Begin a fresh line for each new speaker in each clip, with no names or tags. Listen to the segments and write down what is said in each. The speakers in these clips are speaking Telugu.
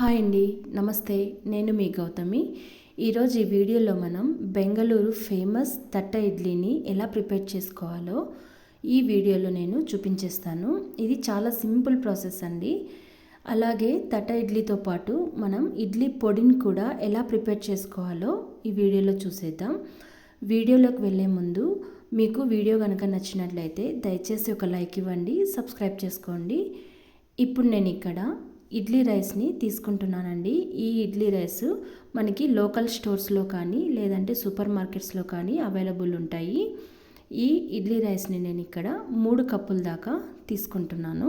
హాయ్ అండి నమస్తే నేను మీ గౌతమి. ఈరోజు ఈ వీడియోలో మనం బెంగళూరు ఫేమస్ తట్ట ఇడ్లీని ఎలా ప్రిపేర్ చేసుకోవాలో ఈ వీడియోలో నేను చూపించేస్తాను. ఇది చాలా సింపుల్ ప్రాసెస్ అండి. అలాగే తట్ట ఇడ్లీతో పాటు మనం ఇడ్లీ పొడిని కూడా ఎలా ప్రిపేర్ చేసుకోవాలో ఈ వీడియోలో చూసేద్దాం. వీడియోలోకి వెళ్ళే ముందు మీకు వీడియో కనుక నచ్చినట్లయితే దయచేసి ఒక లైక్ ఇవ్వండి సబ్స్క్రైబ్ చేసుకోండి. ఇప్పుడు నేను ఇక్కడ ఇడ్లీ రైస్ని తీసుకుంటున్నానండి. ఈ ఇడ్లీ రైస్ మనకి లోకల్ స్టోర్స్లో కానీ లేదంటే సూపర్ మార్కెట్స్లో కానీ అవైలబుల్ ఉంటాయి. ఈ ఇడ్లీ రైస్ని నేను ఇక్కడ మూడు కప్పుల దాకా తీసుకుంటున్నాను.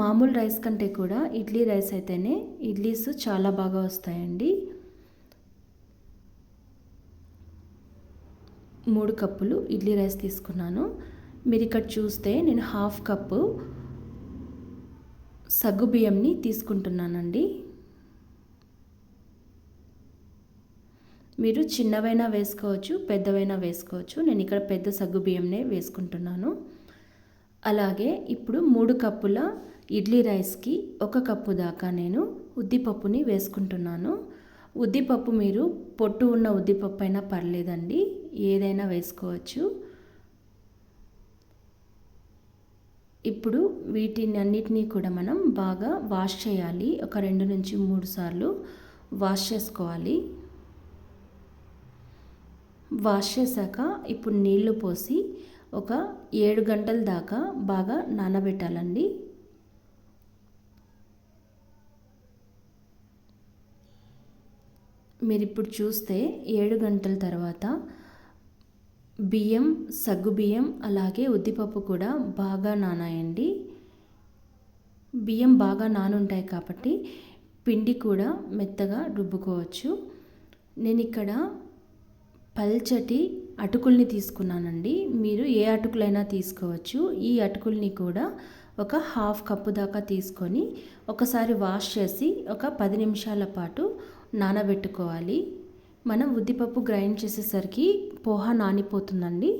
మామూలు రైస్ కంటే కూడా ఇడ్లీ రైస్ అయితేనే ఇడ్లీస్ చాలా బాగా వస్తాయండి. మూడు కప్పులు ఇడ్లీ రైస్ తీసుకున్నాను. మీరు ఇక్కడ చూస్తే నేను హాఫ్ కప్పు సగ్గుబియ్యంని తీసుకుంటున్నానండి. మీరు చిన్నవైనా వేసుకోవచ్చు పెద్దవైనా వేసుకోవచ్చు. నేను ఇక్కడ పెద్ద సగ్గుబియ్యంనే వేసుకుంటున్నాను. అలాగే ఇప్పుడు మూడు కప్పుల ఇడ్లీ రైస్కి ఒక కప్పు దాకా నేను ఉద్దిపప్పుని వేసుకుంటున్నాను. ఉద్దిపప్పు మీరు పొట్టు ఉన్న ఉద్దిపప్పు అయినా పర్లేదండి. ఏదైనా వేసుకోవచ్చు. ఇప్పుడు వీటిని అన్నిటినీ కూడా మనం బాగా వాష్ చేయాలి. ఒక రెండు నుంచి మూడు సార్లు వాష్ చేసుకోవాలి. వాష్ చేశాక ఇప్పుడు నీళ్ళు పోసి ఒక ఏడు గంటల దాకా బాగా నానబెట్టాలండి. మీరు ఇప్పుడు చూస్తే ఏడు గంటల తర్వాత బియ్యం సగ్గు బియ్యం అలాగే ఉద్దిపప్పు కూడా బాగా నానాయండి. బియ్యం బాగా నానుంటాయి కాబట్టి పిండి కూడా మెత్తగా రుబ్బుకోవచ్చు. నేను ఇక్కడ పల్చటి అటుకుల్ని తీసుకున్నానండి. మీరు ఏ అటుకులైనా తీసుకోవచ్చు. ఈ అటుకుల్ని కూడా ఒక హాఫ్ కప్పు దాకా తీసుకొని ఒకసారి వాష్ చేసి ఒక పది నిమిషాల పాటు నానబెట్టుకోవాలి. మనం ఉద్దిపప్పు గ్రైండ్ చేసేసరికి పోహా నానిపోతుందండి.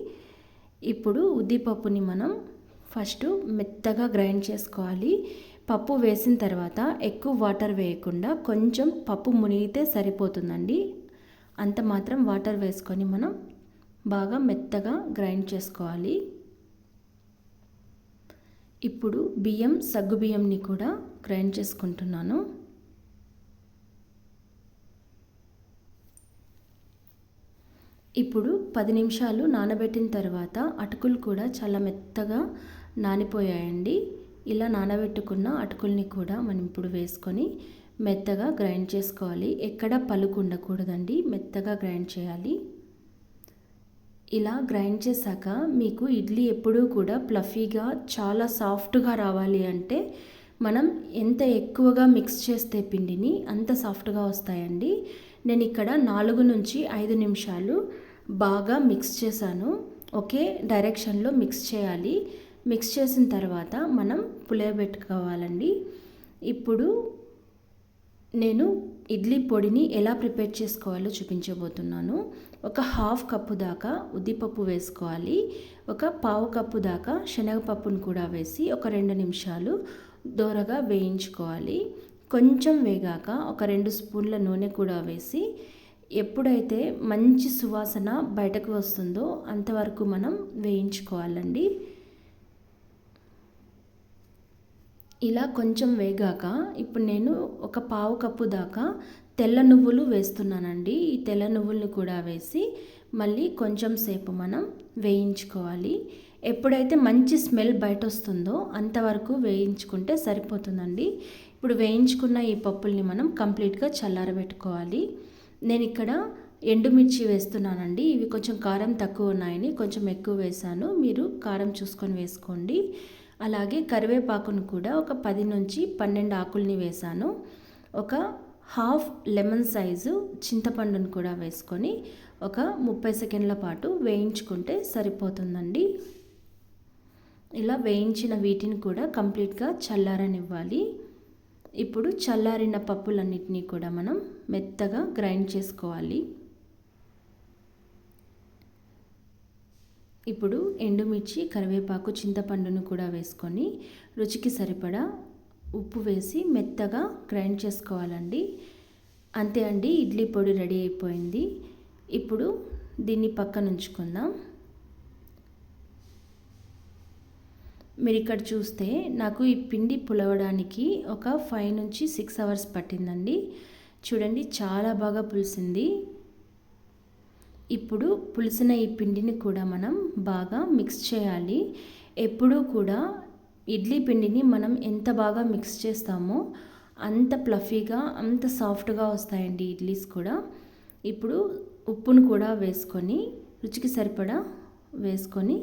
ఇప్పుడు ఉద్దిపప్పుని మనం ఫస్ట్ మెత్తగా గ్రైండ్ చేసుకోవాలి. పప్పు వేసిన తర్వాత ఎక్కువ వాటర్ వేయకుండా కొంచెం పప్పు మునిగితే సరిపోతుందండి. అంత మాత్రం వాటర్ వేసుకొని మనం బాగా మెత్తగా గ్రైండ్ చేసుకోవాలి. ఇప్పుడు బియ్యం సగ్గు బియ్యంని కూడా గ్రైండ్ చేసుకుంటున్నాను. ఇప్పుడు పది నిమిషాలు నానబెట్టిన తర్వాత అటుకులు కూడా చాలా మెత్తగా నానిపోయాయండి. ఇలా నానబెట్టుకున్న అటుకుల్ని కూడా మనం ఇప్పుడు వేసుకొని మెత్తగా గ్రైండ్ చేసుకోవాలి. ఎక్కడ పలుకు ఉండకూడదండి మెత్తగా గ్రైండ్ చేయాలి. ఇలా గ్రైండ్ చేశాక మీకు ఇడ్లీ ఎప్పుడూ కూడా ప్లఫీగా చాలా సాఫ్ట్గా రావాలి అంటే మనం ఎంత ఎక్కువగా మిక్స్ చేస్తే పిండిని అంత సాఫ్ట్గా వస్తాయండి. నేను ఇక్కడ నాలుగు నుంచి ఐదు నిమిషాలు బాగా మిక్స్ చేశాను. ఒకే డైరెక్షన్లో మిక్స్ చేయాలి. మిక్స్ చేసిన తర్వాత మనం పులియబెట్టుకోవాలండి ఇప్పుడు నేను ఇడ్లీ పొడిని ఎలా ప్రిపేర్ చేసుకోవాలో చూపించబోతున్నాను. ఒక హాఫ్ కప్పు దాకా ఉద్దిపప్పు వేసుకోవాలి. ఒక పావు కప్పు దాకా శనగపప్పును కూడా వేసి ఒక రెండు నిమిషాలు దోరగా వేయించుకోవాలి. కొంచెం వేగాక ఒక రెండు స్పూన్ల నూనె కూడా వేసి ఎప్పుడైతే మంచి సువాసన బయటకు వస్తుందో అంతవరకు మనం వేయించుకోవాలండి. ఇలా కొంచెం వేగాక ఇప్పుడు నేను ఒక పావు కప్పు దాకా తెల్ల నువ్వులు వేస్తున్నానండి. ఈ తెల్ల నువ్వులను కూడా వేసి మళ్ళీ కొంచెం సేపు మనం వేయించుకోవాలి. ఎప్పుడైతే మంచి స్మెల్ బయట వస్తుందో అంతవరకు వేయించుకుంటే సరిపోతుందండి. ఇప్పుడు వేయించుకున్న ఈ పప్పుల్ని మనం కంప్లీట్గా చల్లారబెట్టుకోవాలి. నేను ఇక్కడ ఎండుమిర్చి వేస్తున్నానండి. ఇవి కొంచెం కారం తక్కువ ఉన్నాయని కొంచెం ఎక్కువ వేసాను మీరు కారం చూసుకొని వేసుకోండి. అలాగే కరివేపాకును కూడా ఒక పది నుంచి పన్నెండు ఆకుల్ని వేసాను ఒక హాఫ్ లెమన్ సైజు చింతపండును కూడా వేసుకొని ఒక ముప్పై సెకండ్ల పాటు వేయించుకుంటే సరిపోతుందండి. ఇలా వేయించిన వీటిని కూడా కంప్లీట్గా చల్లారనివ్వాలి. ఇప్పుడు చల్లారిన పప్పులన్నిటినీ కూడా మనం మెత్తగా గ్రైండ్ చేసుకోవాలి. ఇప్పుడు ఎండుమిర్చి కరివేపాకు చింతపండును కూడా వేసుకొని రుచికి సరిపడా ఉప్పు వేసి మెత్తగా గ్రైండ్ చేసుకోవాలండి. అంతే అండి ఇడ్లీ పొడి రెడీ అయిపోయింది. ఇప్పుడు దీన్ని పక్కనుంచుకుందాం మీరు ఇక్కడ చూస్తే నాకు ఈ పిండి పులవడానికి ఒక ఫైవ్ నుంచి సిక్స్ అవర్స్ పట్టిందండి. చూడండి చాలా బాగా పులిసింది. ఇప్పుడు పులిసిన ఈ పిండిని కూడా మనం బాగా మిక్స్ చేయాలి. ఎప్పుడూ కూడా ఇడ్లీ పిండిని మనం ఎంత బాగా మిక్స్ చేస్తామో అంత ప్లఫీగా అంత సాఫ్ట్గా వస్తాయండి ఇడ్లీస్ కూడా. ఇప్పుడు ఉప్పును కూడా వేసుకొని రుచికి సరిపడా వేసుకొని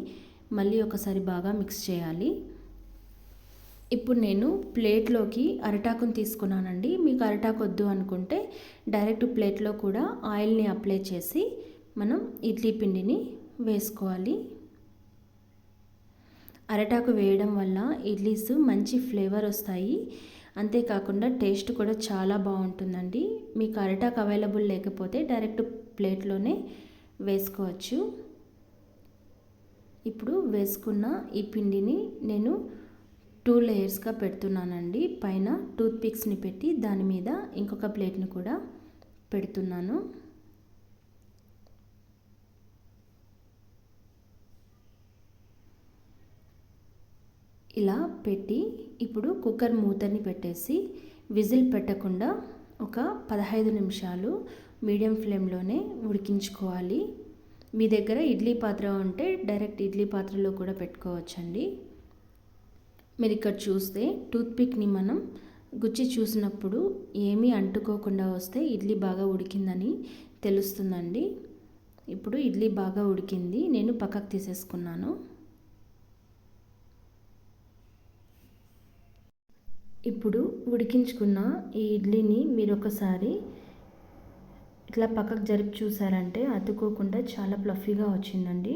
మళ్ళీ ఒకసారి బాగా మిక్స్ చేయాలి. ఇప్పుడు నేను ప్లేట్లోకి అరటాకుని తీసుకున్నానండి. మీకు అరటాకు వద్దు అనుకుంటే డైరెక్ట్ ప్లేట్లో కూడా ఆయిల్ని అప్లై చేసి మనం ఇడ్లీ పిండిని వేసుకోవాలి. అరటాకు వేయడం వల్ల ఇడ్లీస్ మంచి ఫ్లేవర్ వస్తాయి. అంతేకాకుండా టేస్ట్ కూడా చాలా బాగుంటుందండి. మీకు అరటాకు అవైలబుల్ లేకపోతే డైరెక్ట్ ప్లేట్లోనే వేసుకోవచ్చు. ఇప్పుడు వేసుకున్న ఈ పిండిని నేను టూ లేయర్స్గా పెడుతున్నానండి. పైన టూత్ పిక్స్ని పెట్టి దాని మీద ఇంకొక ప్లేట్ని కూడా పెడుతున్నాను. ఇలా పెట్టి ఇప్పుడు కుక్కర్ మూతని పెట్టేసి విజిల్ పెట్టకుండా ఒక పదహైదు నిమిషాలు మీడియం ఫ్లేమ్లోనే ఉడికించుకోవాలి. మీ దగ్గర ఇడ్లీ పాత్ర ఉంటే డైరెక్ట్ ఇడ్లీ పాత్రలో కూడా పెట్టుకోవచ్చండి. మీరు ఇక్కడ చూస్తే టూత్పిక్ని మనం గుచ్చి చూసినప్పుడు ఏమీ అంటుకోకుండా వస్తే ఇడ్లీ బాగా ఉడికిందని తెలుస్తుందండి. ఇప్పుడు ఇడ్లీ బాగా ఉడికింది నేను పక్కకు తీసేసుకున్నాను. ఇప్పుడు ఉడికించుకున్న ఈ ఇడ్లీని మీరు ఒకసారి ఇట్లా పక్కకు జరిపి చూసారంటే అతుక్కోకుండా చాలా ప్లఫీగా వచ్చిందండి.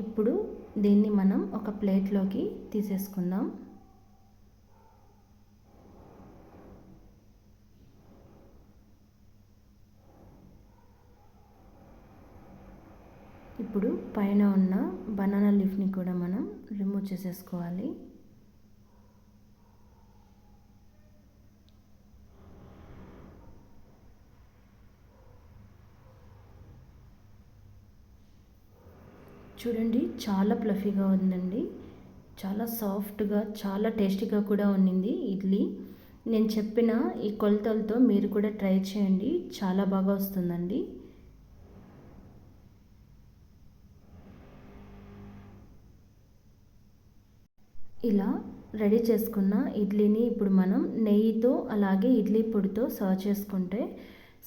ఇప్పుడు దీన్ని మనం ఒక ప్లేట్లోకి తీసేసుకుందాం. ఇప్పుడు పైన ఉన్న బనానా లీఫ్ని కూడా మనం రిమూవ్ చేసేసుకోవాలి. చూడండి చాలా ప్లఫీగా ఉందండి. చాలా సాఫ్ట్గా చాలా టేస్టీగా కూడా ఉన్నింది ఇడ్లీ. నేను చెప్పిన ఈ కొలతలతో మీరు కూడా ట్రై చేయండి చాలా బాగా వస్తుందండి. ఇలా రెడీ చేసుకున్న ఇడ్లీని ఇప్పుడు మనం నెయ్యితో అలాగే ఇడ్లీ పొడితో సర్వ్ చేసుకుంటే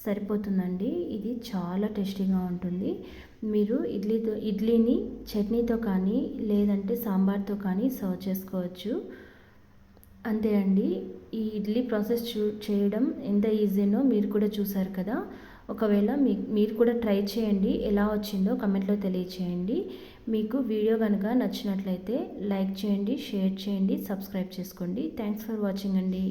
సరిపోతుందండి. ఇది చాలా టేస్టీగా ఉంటుంది. మీరు ఇడ్లీతో ఇడ్లీని చట్నీతో కానీ లేదంటే సాంబార్తో కానీ సర్వ్ చేసుకోవచ్చు. అంతే అండి. ఈ ఇడ్లీ ప్రాసెస్ చూ చేయడం ఎంత ఈజీనో మీరు కూడా చూసారు కదా. ఒకవేళ మీ మీరు కూడా ట్రై చేయండి. ఎలా వచ్చిందో కమెంట్లో తెలియచేయండి. మీకు వీడియో కనుక నచ్చినట్లయితే లైక్ చేయండి షేర్ చేయండి సబ్స్క్రైబ్ చేసుకోండి. థ్యాంక్స్ ఫర్ వాచింగ్ అండి.